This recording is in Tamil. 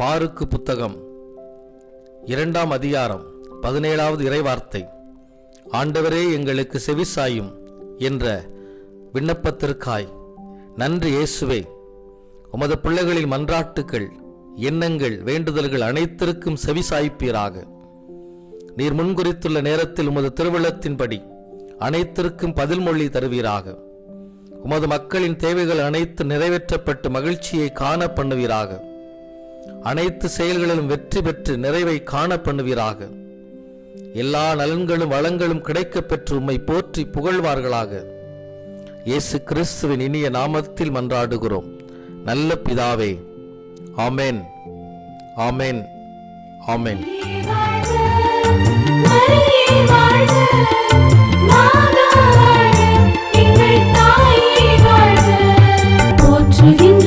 பாருக்கு புத்தகம். இரண்டாம் அதிகாரம் பதினேழாவது இறைவார்த்தை. ஆண்டவரே எங்களுக்கு செவிசாயும் என்ற விண்ணப்பத்திற்காய். நன்றி இயேசுவே. உமது பிள்ளைகளின் மன்றாட்டுக்கள் எண்ணங்கள் வேண்டுதல்கள் அனைத்திற்கும் செவிசாய்ப்பீராக நீர் முன்குறித்துள்ள நேரத்தில் உமது திருவிழத்தின்படி அனைத்திற்கும் பதில்மொழி தருவீராக. உமது மக்களின் தேவைகள் அனைத்து நிறைவேற்றப்பட்டு மகிழ்ச்சியை காண பண்ணுவீராக. அனைத்து செயல்களிலும் வெற்றி பெற்று நிறைவை காண பண்ணுவீராக எல்லா நலன்களும் வளங்களும் கிடைக்கப் பெற்று உம்மை போற்றி புகழ்வார்களாக. இயேசு கிறிஸ்துவின் இனிய நாமத்தில் மன்றாடுகிறோம். நல்ல பிதாவே ஆமேன் ஆமேன் ஆமேன். போற்றுகின்ற